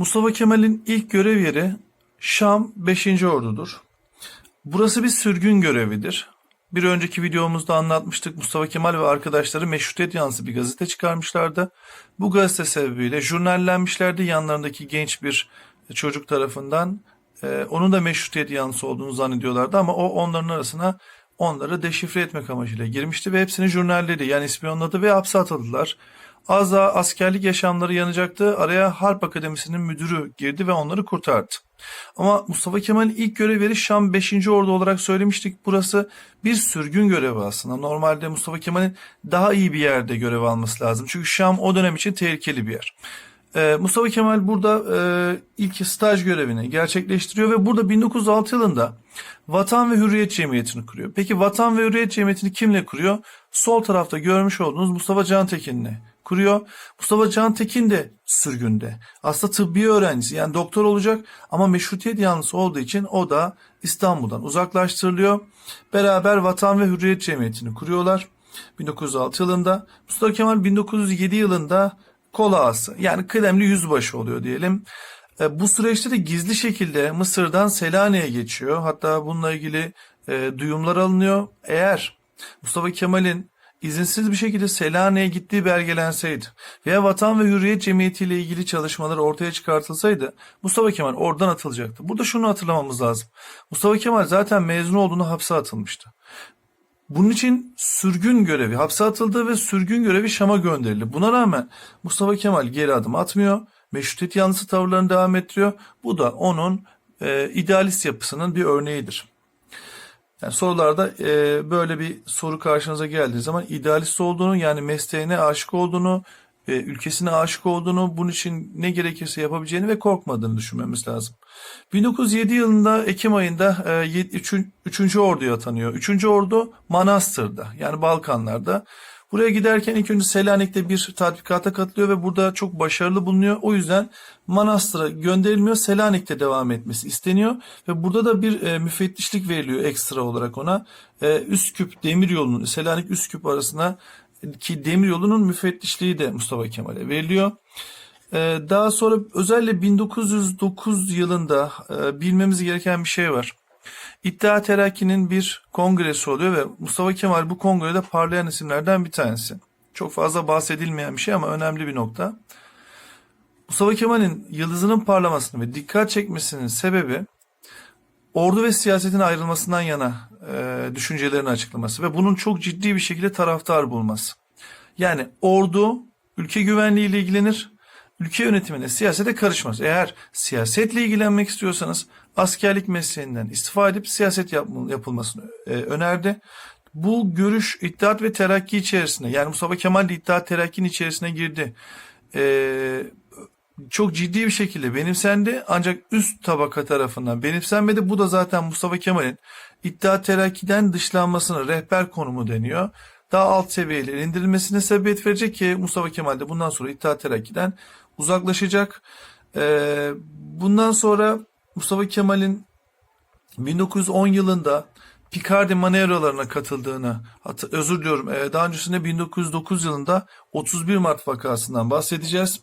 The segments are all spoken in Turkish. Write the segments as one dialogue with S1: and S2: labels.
S1: Mustafa Kemal'in ilk görev yeri Şam 5. Ordu'dur. Burası bir sürgün görevidir. Bir önceki videomuzda anlatmıştık Mustafa Kemal ve arkadaşları Meşrutiyet yanlısı bir gazete çıkarmışlardı. Bu gazete sebebiyle jurnallenmişlerdi yanlarındaki genç bir çocuk tarafından. Ee, onun da Meşrutiyet yanlısı olduğunu zannediyorlardı ama o onların arasına onları deşifre etmek amacıyla girmişti ve hepsini jurnalledi yani ispiyonladı ve hapse atıldılar. Az daha askerlik yaşamları yanacaktı. Araya Harp Akademisi'nin müdürü girdi ve onları kurtardı. Ama Mustafa Kemal'in ilk görev yeri Şam 5. Ordu olarak söylemiştik. Burası bir sürgün görevi aslında. Normalde Mustafa Kemal'in daha iyi bir yerde görev alması lazım. Çünkü Şam o dönem için tehlikeli bir yer. Ee, Mustafa Kemal burada e, ilk staj görevini gerçekleştiriyor ve burada 1906 yılında Vatan ve Hürriyet Cemiyeti'ni kuruyor. Peki Vatan ve Hürriyet Cemiyeti'ni kimle kuruyor? Sol tarafta görmüş olduğunuz Mustafa Cantekin'le kuruyor. Mustafa Cantekin de sürgünde. Aslında tıbbi öğrencisi yani doktor olacak ama meşrutiyet yanlısı olduğu için o da İstanbul'dan uzaklaştırılıyor. Beraber Vatan ve Hürriyet Cemiyeti'ni kuruyorlar. 1906 yılında. Mustafa Kemal 1907 yılında kol ağası yani kıdemli yüzbaşı oluyor diyelim. E, Bu süreçte de gizli şekilde Mısır'dan Selanik'e geçiyor. Hatta bununla ilgili e, duyumlar alınıyor. Eğer Mustafa Kemal'in izinsiz bir şekilde Selanik'e gittiği belgelenseydi veya Vatan ve Hürriyet Cemiyeti ile ilgili çalışmaları ortaya çıkartılsaydı Mustafa Kemal oradan atılacaktı. Burada şunu hatırlamamız lazım. Mustafa Kemal zaten mezun olduğunu hapse atılmıştı. Bunun için sürgün görevi hapse atıldı ve sürgün görevi Şam'a gönderildi. Buna rağmen Mustafa Kemal geri adım atmıyor. Meşrutiyet yanlısı tavırlarını devam ettiriyor. Bu da onun e, idealist yapısının bir örneğidir. Yani sorularda e, böyle bir soru karşınıza geldiği zaman idealist olduğunu yani mesleğine aşık olduğunu, e, ülkesine aşık olduğunu, bunun için ne gerekirse yapabileceğini ve korkmadığını düşünmemiz lazım. 1907 yılında Ekim ayında 3. orduya atanıyor. 3. ordu Manastır'da yani Balkanlarda. Buraya giderken ilk önce Selanik'te bir tatbikata katılıyor ve burada çok başarılı bulunuyor. O yüzden Manastır'a gönderilmiyor. Selanik'te devam etmesi isteniyor ve burada da bir e, müfettişlik veriliyor ekstra olarak ona. E, Üsküp Demiryolu'nun Selanik Üsküp arasına ki demiryolunun müfettişliği de Mustafa Kemal'e veriliyor. Ee, Daha sonra özellikle 1909 yılında e, bilmemiz gereken bir şey var. İttihat Terakki'nin bir kongresi oluyor ve Mustafa Kemal bu kongrede parlayan isimlerden bir tanesi. Çok fazla bahsedilmeyen bir şey ama önemli bir nokta. Mustafa Kemal'in yıldızının parlamasını ve dikkat çekmesinin sebebi ordu ve siyasetin ayrılmasından yana e, düşüncelerini açıklaması ve bunun çok ciddi bir şekilde taraftar bulması. Yani ordu ülke güvenliği ile ilgilenir, ülke yönetimine, siyasete karışmaz. Eğer siyasetle ilgilenmek istiyorsanız askerlik mesleğinden istifa edip siyaset yapılmasını e, önerdi. Bu görüş İttihat ve Terakki içerisine yani Mustafa Kemal de İttihat Terakki'nin içerisine girdi. E, çok ciddi bir şekilde benimsendi ancak üst tabaka tarafından benimsenmedi. Bu da zaten Mustafa Kemal'in İttihat Terakki'den dışlanmasına rehber konumu deniyor. Daha alt seviyelere indirilmesine sebebiyet verecek ki Mustafa Kemal de bundan sonra İttihat Terakki'den uzaklaşacak. Ee, bundan sonra Mustafa Kemal'in 1910 yılında Picardi manevralarına katıldığını, özür diliyorum, ee, daha öncesinde 1909 yılında 31 Mart vakasından bahsedeceğiz.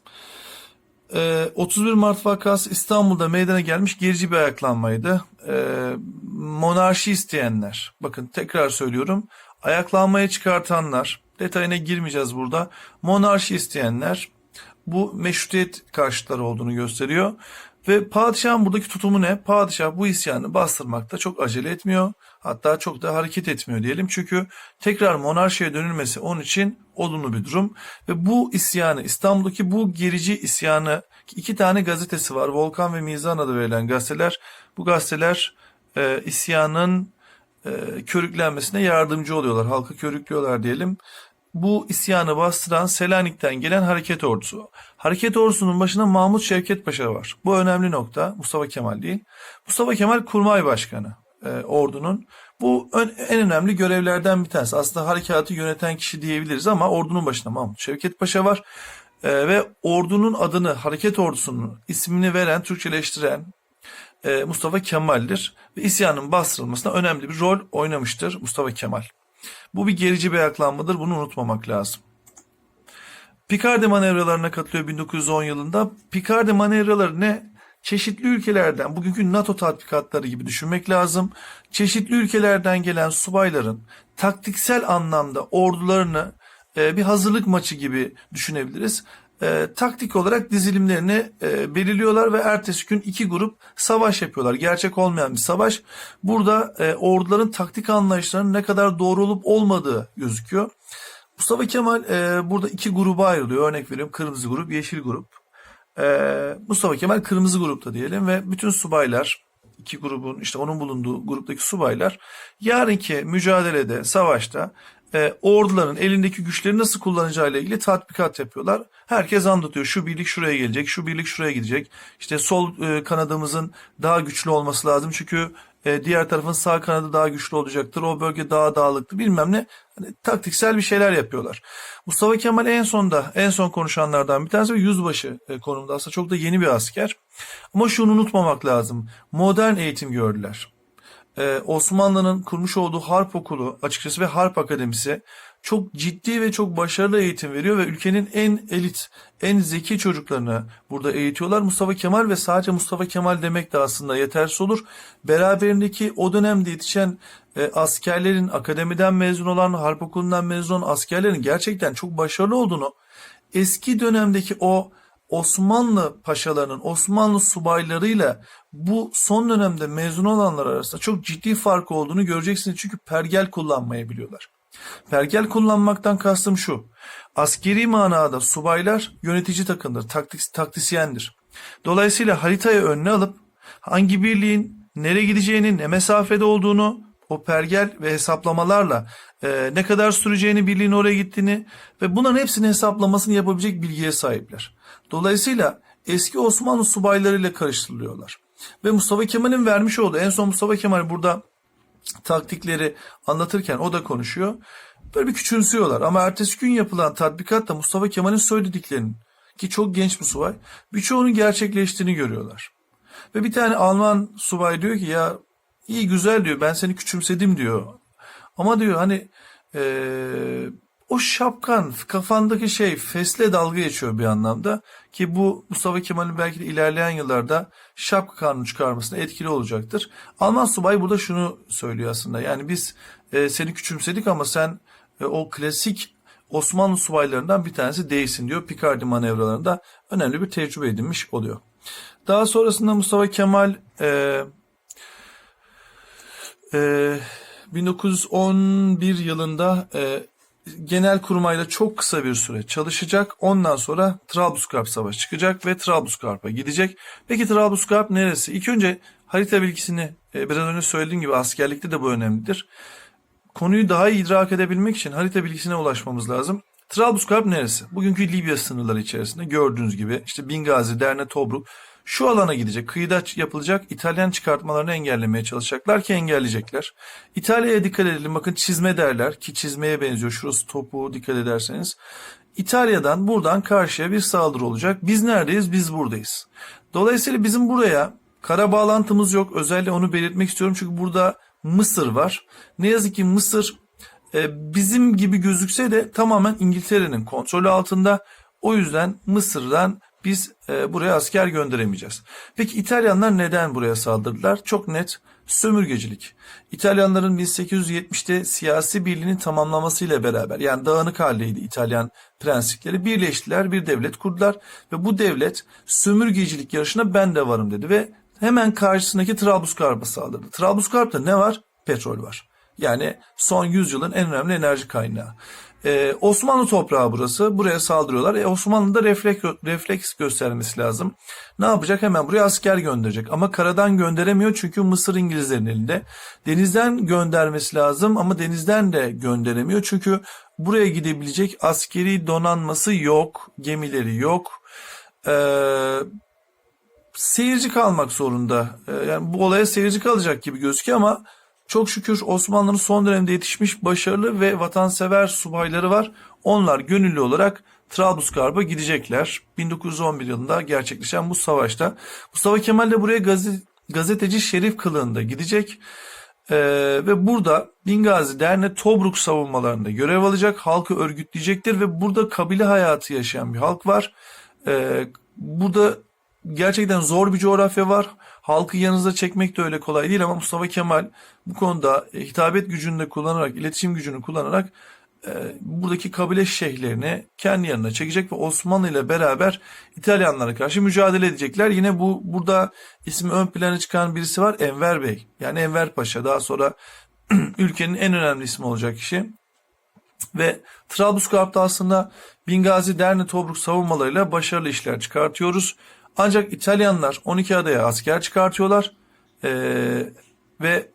S1: Ee, 31 Mart vakası İstanbul'da meydana gelmiş gerici bir ayaklanmaydı. Ee, monarşi isteyenler, bakın tekrar söylüyorum, ayaklanmaya çıkartanlar, detayına girmeyeceğiz burada. Monarşi isteyenler bu meşrutiyet karşıtları olduğunu gösteriyor. Ve padişahın buradaki tutumu ne? Padişah bu isyanı bastırmakta çok acele etmiyor. Hatta çok da hareket etmiyor diyelim. Çünkü tekrar monarşiye dönülmesi onun için olumlu bir durum. Ve bu isyanı, İstanbul'daki bu gerici isyanı, iki tane gazetesi var. Volkan ve Mizan adı verilen gazeteler. Bu gazeteler e, isyanın e, körüklenmesine yardımcı oluyorlar. Halkı körüklüyorlar diyelim. Bu isyanı bastıran Selanik'ten gelen hareket ordusu. Hareket ordusunun başında Mahmut Şevket Paşa var. Bu önemli nokta. Mustafa Kemal değil. Mustafa Kemal kurmay başkanı e, ordunun. Bu ön- en önemli görevlerden bir tanesi. Aslında harekatı yöneten kişi diyebiliriz ama ordunun başında Mahmut Şevket Paşa var. E, ve ordunun adını, hareket ordusunun ismini veren, Türkçeleştiren e, Mustafa Kemal'dir. Ve isyanın bastırılmasına önemli bir rol oynamıştır Mustafa Kemal. Bu bir gerici bir ayaklanmadır. Bunu unutmamak lazım. Picardy manevralarına katılıyor 1910 yılında. Picardy manevraları ne? Çeşitli ülkelerden, bugünkü NATO tatbikatları gibi düşünmek lazım. Çeşitli ülkelerden gelen subayların taktiksel anlamda ordularını e, bir hazırlık maçı gibi düşünebiliriz. E, taktik olarak dizilimlerini e, belirliyorlar ve ertesi gün iki grup savaş yapıyorlar. Gerçek olmayan bir savaş. Burada e, orduların taktik anlayışlarının ne kadar doğru olup olmadığı gözüküyor. Mustafa Kemal e, burada iki gruba ayrılıyor. Örnek veriyorum kırmızı grup, yeşil grup. E, Mustafa Kemal kırmızı grupta diyelim ve bütün subaylar iki grubun işte onun bulunduğu gruptaki subaylar yarınki mücadelede, savaşta e, orduların elindeki güçleri nasıl kullanacağıyla ilgili tatbikat yapıyorlar. Herkes anlatıyor. Şu birlik şuraya gelecek, şu birlik şuraya gidecek. İşte sol e, kanadımızın daha güçlü olması lazım. Çünkü e, diğer tarafın sağ kanadı daha güçlü olacaktır. O bölge daha dağlıktır. Bilmem ne. Hani, taktiksel bir şeyler yapıyorlar. Mustafa Kemal en sonda, en son konuşanlardan bir tanesi yüzbaşı e, konumda. Aslında çok da yeni bir asker. Ama şunu unutmamak lazım. Modern eğitim gördüler. Ee, Osmanlı'nın kurmuş olduğu harp okulu açıkçası ve harp akademisi çok ciddi ve çok başarılı eğitim veriyor ve ülkenin en elit, en zeki çocuklarını burada eğitiyorlar. Mustafa Kemal ve sadece Mustafa Kemal demek de aslında yetersiz olur. Beraberindeki o dönemde yetişen e, askerlerin, akademiden mezun olan, harp okulundan mezun olan askerlerin gerçekten çok başarılı olduğunu, eski dönemdeki o Osmanlı paşalarının, Osmanlı subaylarıyla bu son dönemde mezun olanlar arasında çok ciddi fark olduğunu göreceksiniz. Çünkü pergel kullanmayı biliyorlar. Pergel kullanmaktan kastım şu. Askeri manada subaylar yönetici takımdır, taktik, taktisyendir. Dolayısıyla haritayı önüne alıp hangi birliğin nereye gideceğini, ne mesafede olduğunu o ve hesaplamalarla e, ne kadar süreceğini, birliğin oraya gittiğini ve bunların hepsinin hesaplamasını yapabilecek bilgiye sahipler. Dolayısıyla eski Osmanlı subaylarıyla karıştırılıyorlar. Ve Mustafa Kemal'in vermiş olduğu, en son Mustafa Kemal burada taktikleri anlatırken o da konuşuyor. Böyle bir küçümsüyorlar ama ertesi gün yapılan tatbikatta Mustafa Kemal'in söylediklerinin ki çok genç bir subay birçoğunun gerçekleştiğini görüyorlar. Ve bir tane Alman subay diyor ki ya iyi güzel diyor ben seni küçümsedim diyor. Ama diyor hani eee, o şapkan kafandaki şey fesle dalga geçiyor bir anlamda ki bu Mustafa Kemal'in belki de ilerleyen yıllarda şapka kanunu çıkarmasına etkili olacaktır. Alman subay burada şunu söylüyor aslında yani biz e, seni küçümsedik ama sen e, o klasik Osmanlı subaylarından bir tanesi değilsin diyor. Picardy manevralarında önemli bir tecrübe edinmiş oluyor. Daha sonrasında Mustafa Kemal e, e, 1911 yılında e, genel kurmayla çok kısa bir süre çalışacak. Ondan sonra Trablusgarp Savaşı çıkacak ve Trablusgarp'a gidecek. Peki Trablusgarp neresi? İlk önce harita bilgisini e, biraz önce söylediğim gibi askerlikte de bu önemlidir. Konuyu daha iyi idrak edebilmek için harita bilgisine ulaşmamız lazım. Trablusgarp neresi? Bugünkü Libya sınırları içerisinde gördüğünüz gibi işte Bingazi, Derne, Tobruk şu alana gidecek. Kıyıda yapılacak İtalyan çıkartmalarını engellemeye çalışacaklar ki engelleyecekler. İtalya'ya dikkat edelim. Bakın çizme derler ki çizmeye benziyor. Şurası topu dikkat ederseniz. İtalya'dan buradan karşıya bir saldırı olacak. Biz neredeyiz? Biz buradayız. Dolayısıyla bizim buraya kara bağlantımız yok. Özellikle onu belirtmek istiyorum. Çünkü burada Mısır var. Ne yazık ki Mısır e, bizim gibi gözükse de tamamen İngiltere'nin kontrolü altında. O yüzden Mısır'dan biz e, buraya asker gönderemeyeceğiz. Peki İtalyanlar neden buraya saldırdılar? Çok net sömürgecilik. İtalyanların 1870'te siyasi birliğini tamamlamasıyla beraber yani dağınık haldeydi İtalyan prensipleri birleştiler bir devlet kurdular ve bu devlet sömürgecilik yarışına ben de varım dedi ve hemen karşısındaki Trablusgarp'a saldırdı. Trablusgarp'ta ne var? Petrol var. Yani son yüzyılın en önemli enerji kaynağı. Ee, Osmanlı toprağı burası. Buraya saldırıyorlar. E, Osmanlı da refleks, refleks göstermesi lazım. Ne yapacak? Hemen buraya asker gönderecek. Ama karadan gönderemiyor çünkü Mısır İngilizlerin elinde. Denizden göndermesi lazım ama denizden de gönderemiyor. Çünkü buraya gidebilecek askeri donanması yok. Gemileri yok. Ee, seyirci kalmak zorunda. Ee, yani bu olaya seyirci kalacak gibi gözüküyor ama çok şükür Osmanlı'nın son dönemde yetişmiş başarılı ve vatansever subayları var. Onlar gönüllü olarak Trablusgarp'a gidecekler. 1911 yılında gerçekleşen bu savaşta. Mustafa Kemal de buraya gazete, gazeteci şerif kılığında gidecek. Ee, ve burada Bingazi Derne Tobruk savunmalarında görev alacak, halkı örgütleyecektir ve burada kabile hayatı yaşayan bir halk var. Ee, burada gerçekten zor bir coğrafya var. Halkı yanınıza çekmek de öyle kolay değil ama Mustafa Kemal bu konuda e, hitabet gücünü de kullanarak, iletişim gücünü kullanarak e, buradaki kabile şeyhlerini kendi yanına çekecek ve Osmanlı ile beraber İtalyanlara karşı mücadele edecekler. Yine bu burada ismi ön plana çıkan birisi var Enver Bey. Yani Enver Paşa daha sonra ülkenin en önemli ismi olacak kişi. Ve Trablusgarp'ta aslında Bingazi Derne Tobruk savunmalarıyla başarılı işler çıkartıyoruz. Ancak İtalyanlar 12 adaya asker çıkartıyorlar. Ee, ve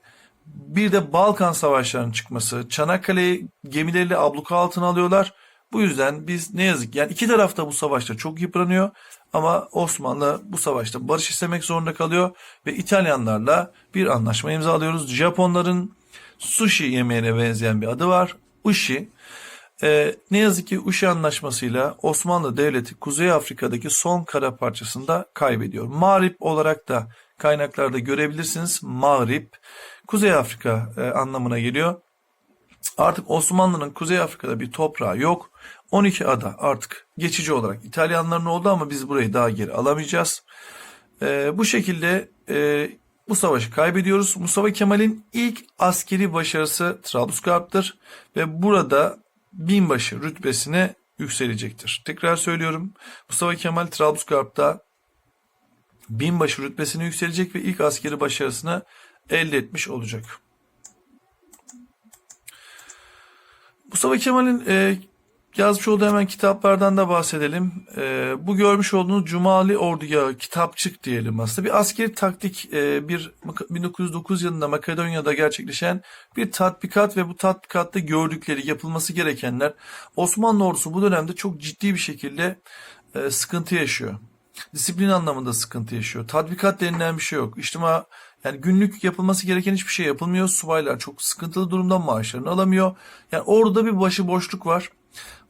S1: bir de Balkan savaşlarının çıkması, Çanakkale'yi gemileriyle abluka altına alıyorlar. Bu yüzden biz ne yazık ki yani iki taraf da bu savaşta çok yıpranıyor ama Osmanlı bu savaşta barış istemek zorunda kalıyor ve İtalyanlarla bir anlaşma imzalıyoruz. Japonların sushi yemeğine benzeyen bir adı var. Ushi. Ee, ne yazık ki Uşi Anlaşması'yla Osmanlı Devleti Kuzey Afrika'daki son kara parçasında kaybediyor. Mağrip olarak da kaynaklarda görebilirsiniz. Mağrip Kuzey Afrika e, anlamına geliyor. Artık Osmanlı'nın Kuzey Afrika'da bir toprağı yok. 12 ada artık geçici olarak İtalyanların oldu ama biz burayı daha geri alamayacağız. E, bu şekilde e, bu savaşı kaybediyoruz. Mustafa Kemal'in ilk askeri başarısı Trablusgarp'tır ve burada binbaşı rütbesine yükselecektir. Tekrar söylüyorum. Mustafa Kemal Trablusgarp'ta binbaşı rütbesine yükselecek ve ilk askeri başarısını elde etmiş olacak. Mustafa Kemal'in e, yazmış olduğu hemen kitaplardan da bahsedelim. E, bu görmüş olduğunuz Cumali Orduya kitapçık diyelim aslında. Bir askeri taktik e, bir 1909 yılında Makedonya'da gerçekleşen bir tatbikat ve bu tatbikatta gördükleri yapılması gerekenler Osmanlı ordusu bu dönemde çok ciddi bir şekilde e, sıkıntı yaşıyor. Disiplin anlamında sıkıntı yaşıyor. Tatbikat denilen bir şey yok. İçtima yani günlük yapılması gereken hiçbir şey yapılmıyor. Subaylar çok sıkıntılı durumda maaşlarını alamıyor. Yani orada bir başıboşluk var.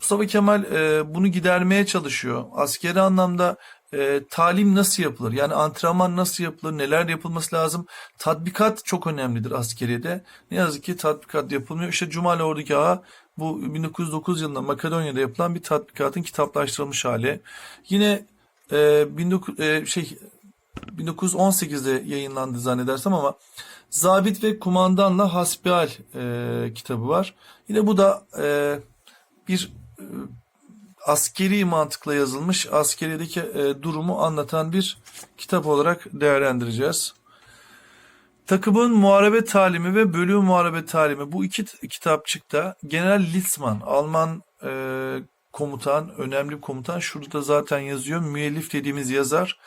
S1: Mustafa Kemal e, bunu gidermeye çalışıyor. Askeri anlamda e, talim nasıl yapılır? Yani antrenman nasıl yapılır? Neler yapılması lazım? Tatbikat çok önemlidir askeriyede. Ne yazık ki tatbikat yapılmıyor. İşte Cumali Ordugahı bu 1909 yılında Makedonya'da yapılan bir tatbikatın kitaplaştırılmış hali. Yine e, 19, e, şey 1918'de yayınlandı zannedersem ama Zabit ve Kumandanla Hasbihal e, kitabı var. Yine bu da e, bir e, askeri mantıkla yazılmış askeriyedeki e, durumu anlatan bir kitap olarak değerlendireceğiz. Takımın muharebe talimi ve bölüğü muharebe talimi bu iki kitapçıkta General Litzmann Alman e, komutan, önemli bir komutan şurada zaten yazıyor. Müellif dediğimiz yazar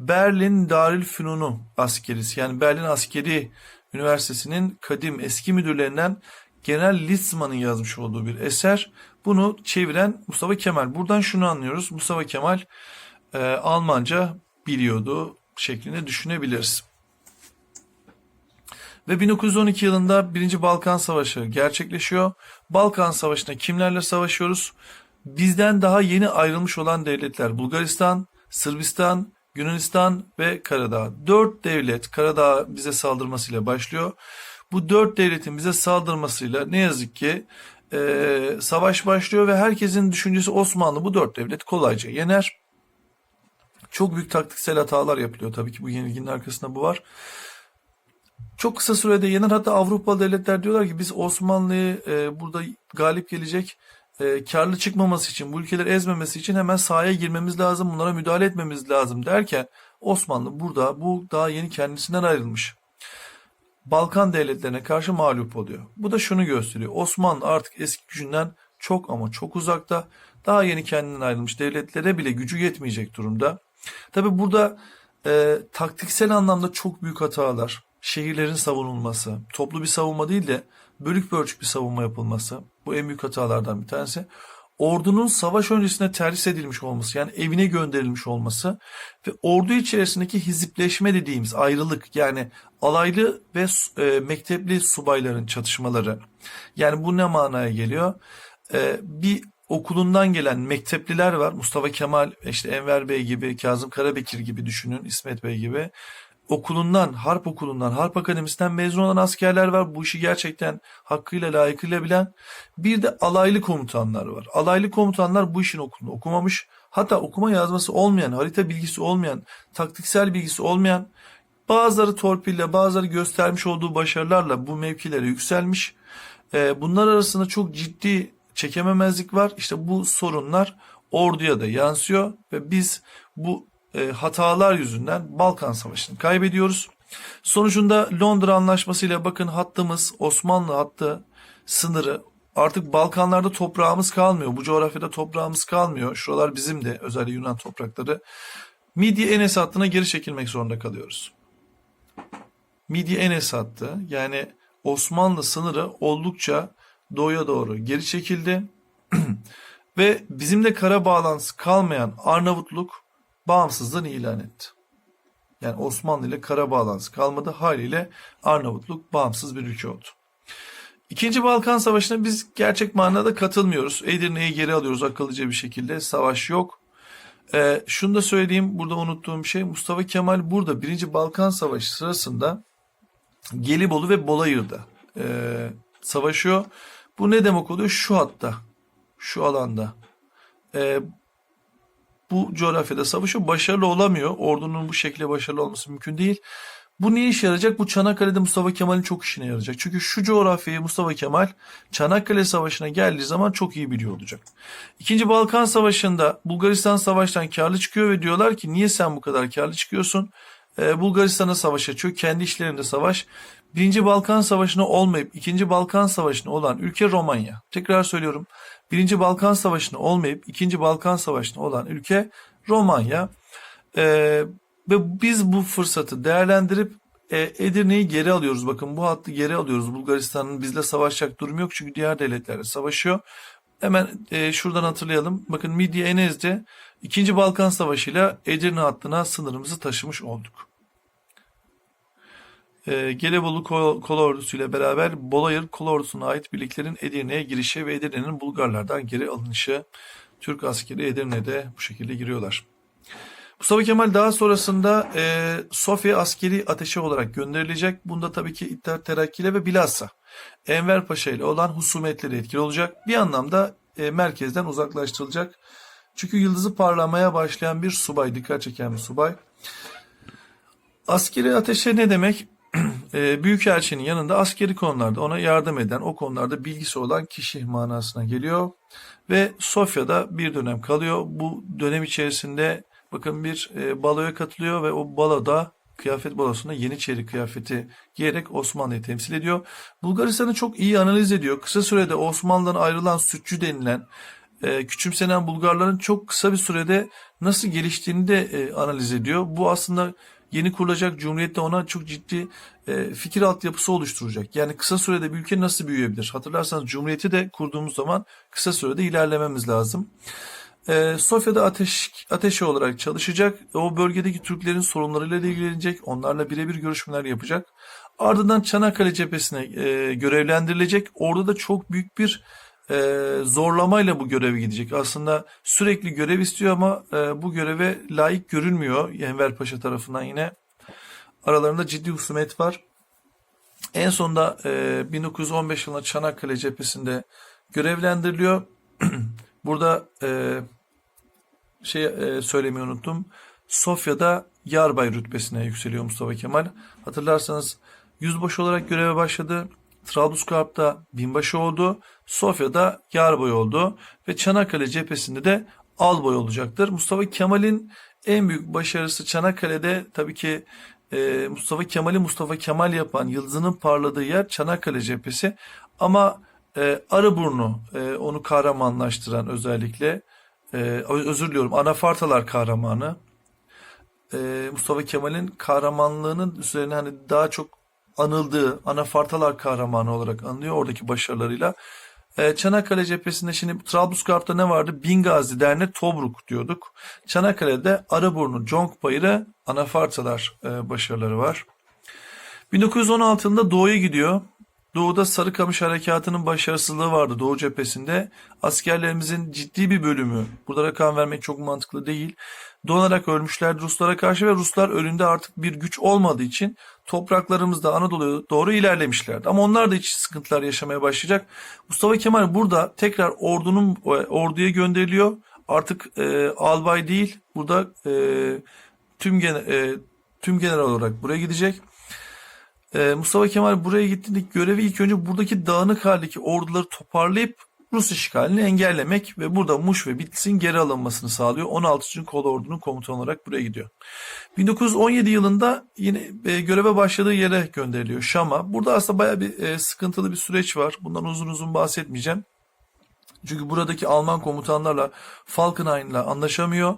S1: Berlin Darül Fünunu askerisi yani Berlin Askeri Üniversitesi'nin kadim eski müdürlerinden Genel Litzmann'ın yazmış olduğu bir eser. Bunu çeviren Mustafa Kemal. Buradan şunu anlıyoruz. Mustafa Kemal e, Almanca biliyordu şeklinde düşünebiliriz. Ve 1912 yılında 1. Balkan Savaşı gerçekleşiyor. Balkan Savaşı'nda kimlerle savaşıyoruz? Bizden daha yeni ayrılmış olan devletler Bulgaristan, Sırbistan, Yunanistan ve Karadağ. Dört devlet Karadağ bize saldırmasıyla başlıyor. Bu dört devletin bize saldırmasıyla ne yazık ki e, savaş başlıyor ve herkesin düşüncesi Osmanlı bu dört devlet kolayca yener. Çok büyük taktiksel hatalar yapılıyor tabii ki bu yenilginin arkasında bu var. Çok kısa sürede yener hatta Avrupalı devletler diyorlar ki biz Osmanlı'yı e, burada galip gelecek e, karlı çıkmaması için, bu ülkeleri ezmemesi için hemen sahaya girmemiz lazım, bunlara müdahale etmemiz lazım derken Osmanlı burada bu daha yeni kendisinden ayrılmış. Balkan devletlerine karşı mağlup oluyor. Bu da şunu gösteriyor. Osmanlı artık eski gücünden çok ama çok uzakta. Daha yeni kendinden ayrılmış devletlere bile gücü yetmeyecek durumda. Tabi burada e, taktiksel anlamda çok büyük hatalar, şehirlerin savunulması, toplu bir savunma değil de bölük bölçük bir savunma yapılması. Bu en büyük hatalardan bir tanesi. Ordunun savaş öncesinde terhis edilmiş olması yani evine gönderilmiş olması ve ordu içerisindeki hizipleşme dediğimiz ayrılık yani alaylı ve e, mektepli subayların çatışmaları. Yani bu ne manaya geliyor? E, bir okulundan gelen mektepliler var. Mustafa Kemal, işte Enver Bey gibi, Kazım Karabekir gibi düşünün, İsmet Bey gibi. Okulundan, Harp okulundan, Harp Akademisi'nden mezun olan askerler var. Bu işi gerçekten hakkıyla layıkıyla bilen. Bir de alaylı komutanlar var. Alaylı komutanlar bu işin okulunu okumamış. Hatta okuma yazması olmayan, harita bilgisi olmayan, taktiksel bilgisi olmayan, bazıları torpille, bazıları göstermiş olduğu başarılarla bu mevkilere yükselmiş. Ee, bunlar arasında çok ciddi çekememezlik var. İşte bu sorunlar orduya da yansıyor ve biz bu e, hatalar yüzünden Balkan Savaşı'nı kaybediyoruz. Sonucunda Londra Anlaşması ile bakın hattımız Osmanlı hattı sınırı artık Balkanlarda toprağımız kalmıyor. Bu coğrafyada toprağımız kalmıyor. Şuralar bizim de özellikle Yunan toprakları. Midye Enes hattına geri çekilmek zorunda kalıyoruz. Midye Enes hattı yani Osmanlı sınırı oldukça doğuya doğru geri çekildi. Ve bizimle kara bağlantısı kalmayan Arnavutluk bağımsızlığını ilan etti. Yani Osmanlı ile kara bağlantısı kalmadı. Haliyle Arnavutluk bağımsız bir ülke oldu. İkinci Balkan Savaşı'na biz gerçek manada katılmıyoruz. Edirne'yi geri alıyoruz akıllıca bir şekilde. Savaş yok. Ee, şunu da söyleyeyim burada unuttuğum şey Mustafa Kemal burada Birinci Balkan Savaşı sırasında Gelibolu ve Bolayır'da e, savaşıyor. Bu ne demek oluyor? Şu hatta, şu alanda. E, bu coğrafyada savaşıyor. Başarılı olamıyor. Ordunun bu şekilde başarılı olması mümkün değil. Bu ne işe yarayacak? Bu Çanakkale'de Mustafa Kemal'in çok işine yarayacak. Çünkü şu coğrafyayı Mustafa Kemal Çanakkale Savaşı'na geldiği zaman çok iyi biliyor olacak. İkinci Balkan Savaşı'nda Bulgaristan savaştan karlı çıkıyor ve diyorlar ki niye sen bu kadar karlı çıkıyorsun? Ee, Bulgaristan'a savaş açıyor. Kendi işlerinde savaş. Birinci Balkan Savaşı'na olmayıp ikinci Balkan Savaşı'na olan ülke Romanya. Tekrar söylüyorum. Birinci Balkan Savaşı'na olmayıp ikinci Balkan Savaşı'na olan ülke Romanya. Ee, ve biz bu fırsatı değerlendirip e, Edirne'yi geri alıyoruz. Bakın bu hattı geri alıyoruz. Bulgaristan'ın bizle savaşacak durumu yok çünkü diğer devletlerle savaşıyor. Hemen e, şuradan hatırlayalım. Bakın Midye Enez'de 2. Balkan Savaşı ile Edirne hattına sınırımızı taşımış olduk. E, Gelebolu Kol, Kolordusu ile beraber Bolayır Kolordusu'na ait birliklerin Edirne'ye girişi ve Edirne'nin Bulgarlardan geri alınışı. Türk askeri Edirne'de bu şekilde giriyorlar. Mustafa Kemal daha sonrasında e, Sofya askeri ateşi olarak gönderilecek. Bunda tabii ki İttihat Terakki ile ve bilhassa Enver Paşa ile olan husumetleri etkili olacak. Bir anlamda e, merkezden uzaklaştırılacak. Çünkü yıldızı parlamaya başlayan bir subay, dikkat çeken bir subay. Askeri ateşe ne demek? E, Büyükelçinin yanında askeri konularda ona yardım eden, o konularda bilgisi olan kişi manasına geliyor. Ve Sofya'da bir dönem kalıyor. Bu dönem içerisinde bakın bir e, baloya katılıyor ve o baloda kıyafet balosunda Yeniçeri kıyafeti giyerek Osmanlı'yı temsil ediyor. Bulgaristan'ı çok iyi analiz ediyor. Kısa sürede Osmanlı'dan ayrılan sütçü denilen e, küçümsenen Bulgarların çok kısa bir sürede nasıl geliştiğini de e, analiz ediyor. Bu aslında yeni kurulacak cumhuriyette ona çok ciddi e, fikir altyapısı oluşturacak. Yani kısa sürede bir ülke nasıl büyüyebilir? Hatırlarsanız cumhuriyeti de kurduğumuz zaman kısa sürede ilerlememiz lazım. E, Sofya'da ateş ateşi olarak çalışacak. O bölgedeki Türklerin sorunlarıyla ilgilenecek. Onlarla birebir görüşmeler yapacak. Ardından Çanakkale cephesine e, görevlendirilecek. Orada da çok büyük bir e, zorlamayla bu göreve gidecek. Aslında sürekli görev istiyor ama e, bu göreve layık görülmüyor Enver Paşa tarafından yine. Aralarında ciddi husumet var. En sonunda e, 1915 yılında Çanakkale cephesinde görevlendiriliyor. Burada e, şey e, söylemeyi unuttum. Sofya'da yarbay rütbesine yükseliyor Mustafa Kemal. Hatırlarsanız yüzbaşı olarak göreve başladı. Trablusgarp'ta binbaşı oldu. Sofya'da yarbay oldu. Ve Çanakkale cephesinde de albay olacaktır. Mustafa Kemal'in en büyük başarısı Çanakkale'de tabii ki e, Mustafa Kemal'i Mustafa Kemal yapan yıldızının parladığı yer Çanakkale cephesi. Ama e, Arıburnu e, onu kahramanlaştıran özellikle e, özür diliyorum Anafartalar kahramanı e, Mustafa Kemal'in kahramanlığının üzerine hani daha çok anıldığı Anafartalar kahramanı olarak anılıyor oradaki başarılarıyla. E, Çanakkale cephesinde şimdi Trablusgarp'ta ne vardı? Bingazi, Derne, Tobruk diyorduk. Çanakkale'de Arıburnu, Conkbayırı, Anafartalar e, başarıları var. 1916 yılında Doğu'ya gidiyor. Doğu'da Sarıkamış Harekatı'nın başarısızlığı vardı Doğu cephesinde. Askerlerimizin ciddi bir bölümü, burada rakam vermek çok mantıklı değil. donarak ölmüşlerdi Ruslara karşı ve Ruslar önünde artık bir güç olmadığı için topraklarımızda Anadolu'ya doğru ilerlemişlerdi. Ama onlar da iç sıkıntılar yaşamaya başlayacak. Mustafa Kemal burada tekrar ordunun orduya gönderiliyor. Artık e, albay değil, burada e, tüm gene, e, tüm general olarak buraya gidecek. E, Mustafa Kemal buraya gittiğinde görevi ilk önce buradaki dağınık haldeki orduları toparlayıp Rus işgalini engellemek ve burada Muş ve Bitlis'in geri alınmasını sağlıyor. 16. Kol Ordu'nun komutanı olarak buraya gidiyor. 1917 yılında yine e, göreve başladığı yere gönderiliyor Şam'a. Burada aslında bayağı bir e, sıkıntılı bir süreç var. Bundan uzun uzun bahsetmeyeceğim. Çünkü buradaki Alman komutanlarla Falkenhayn'la anlaşamıyor.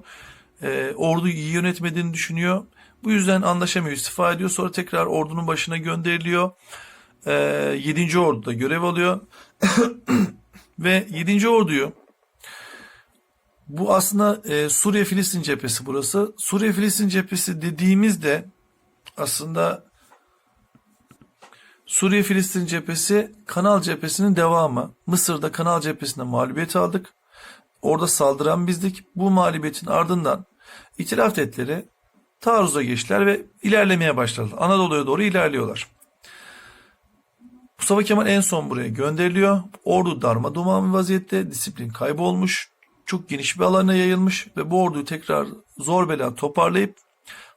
S1: E, orduyu iyi yönetmediğini düşünüyor. Bu yüzden anlaşamıyor, istifa ediyor. Sonra tekrar ordunun başına gönderiliyor. E, 7. Ordu'da görev alıyor. Ve 7. Orduyu bu aslında e, Suriye-Filistin cephesi burası. Suriye-Filistin cephesi dediğimizde aslında Suriye-Filistin cephesi Kanal cephesinin devamı. Mısır'da Kanal cephesinde mağlubiyet aldık. Orada saldıran bizdik. Bu mağlubiyetin ardından İtilaf devletleri taarruza geçtiler ve ilerlemeye başladılar. Anadolu'ya doğru ilerliyorlar. Mustafa Kemal en son buraya gönderiliyor. Ordu darma duman vaziyette, disiplin kaybolmuş, çok geniş bir alana yayılmış ve bu orduyu tekrar zor bela toparlayıp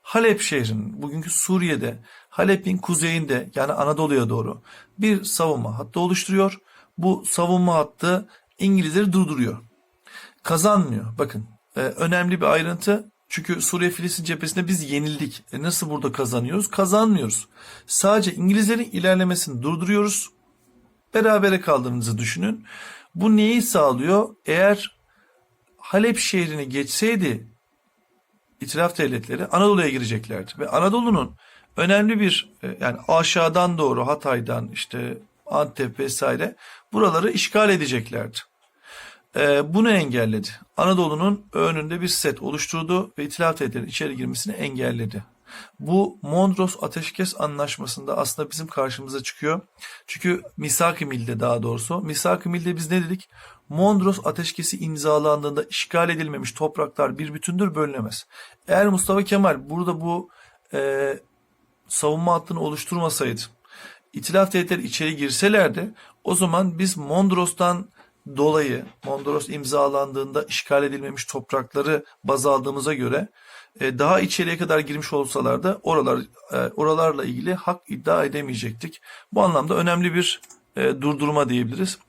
S1: Halep şehrinin bugünkü Suriye'de Halep'in kuzeyinde yani Anadolu'ya doğru bir savunma hattı oluşturuyor. Bu savunma hattı İngilizleri durduruyor. Kazanmıyor. Bakın e, önemli bir ayrıntı. Çünkü Suriye Filistin cephesinde biz yenildik. E nasıl burada kazanıyoruz? Kazanmıyoruz. Sadece İngilizlerin ilerlemesini durduruyoruz. Berabere kaldığınızı düşünün. Bu neyi sağlıyor? Eğer Halep şehrini geçseydi İtilaf devletleri Anadolu'ya gireceklerdi. Ve Anadolu'nun önemli bir e, yani aşağıdan doğru Hatay'dan işte Antep vesaire buraları işgal edeceklerdi. Ee, bunu engelledi. Anadolu'nun önünde bir set oluşturdu ve İtilaf devletlerinin içeri girmesini engelledi. Bu Mondros Ateşkes Anlaşması'nda aslında bizim karşımıza çıkıyor. Çünkü Misak-ı Mil'de daha doğrusu. Misak-ı Mil'de biz ne dedik? Mondros Ateşkesi imzalandığında işgal edilmemiş topraklar bir bütündür bölünemez. Eğer Mustafa Kemal burada bu e, savunma hattını oluşturmasaydı, İtilaf devletleri içeri girselerdi o zaman biz Mondros'tan dolayı Mondros imzalandığında işgal edilmemiş toprakları baz aldığımıza göre e, daha içeriye kadar girmiş olsalar da oralar e, oralarla ilgili hak iddia edemeyecektik. Bu anlamda önemli bir e, durdurma diyebiliriz.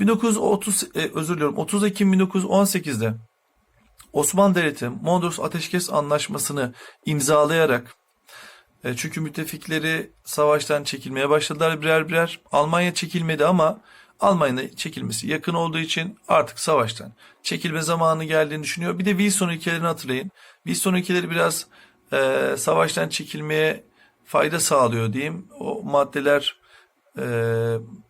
S1: 1930 özür diliyorum 30 Ekim 1918'de Osmanlı Devleti Mondros Ateşkes Anlaşması'nı imzalayarak çünkü müttefikleri savaştan çekilmeye başladılar birer birer. Almanya çekilmedi ama Almanya'nın çekilmesi yakın olduğu için artık savaştan çekilme zamanı geldiğini düşünüyor. Bir de Wilson ülkelerini hatırlayın. Wilson ülkeleri biraz e, savaştan çekilmeye fayda sağlıyor diyeyim. O maddeler e,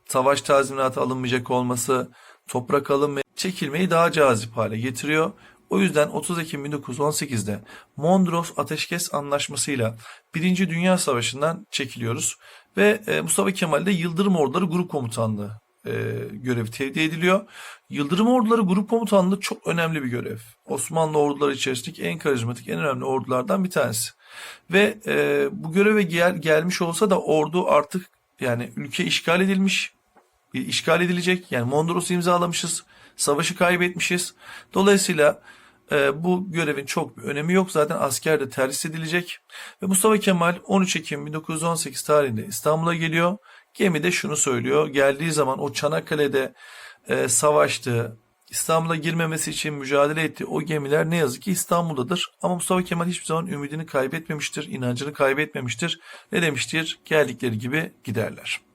S1: savaş tazminatı alınmayacak olması, toprak alım ve çekilmeyi daha cazip hale getiriyor. O yüzden 30 Ekim 1918'de Mondros Ateşkes Anlaşması'yla 1. Dünya Savaşı'ndan çekiliyoruz ve e, Mustafa Kemal de Yıldırım Orduları Grup Komutanlığı e, görevi tevdi ediliyor. Yıldırım Orduları Grup Komutanlığı çok önemli bir görev. Osmanlı orduları içerisindeki en karizmatik, en önemli ordulardan bir tanesi. Ve e, bu göreve gel, gelmiş olsa da ordu artık yani ülke işgal edilmiş, işgal edilecek. Yani Mondros'u imzalamışız, savaşı kaybetmişiz. Dolayısıyla e, bu görevin çok bir önemi yok. Zaten asker de terhis edilecek. Ve Mustafa Kemal 13 Ekim 1918 tarihinde İstanbul'a geliyor. Gemi de şunu söylüyor. Geldiği zaman o Çanakkale'de e, savaştı, İstanbul'a girmemesi için mücadele etti. O gemiler ne yazık ki İstanbul'dadır. Ama Mustafa Kemal hiçbir zaman ümidini kaybetmemiştir, inancını kaybetmemiştir. Ne demiştir? Geldikleri gibi giderler.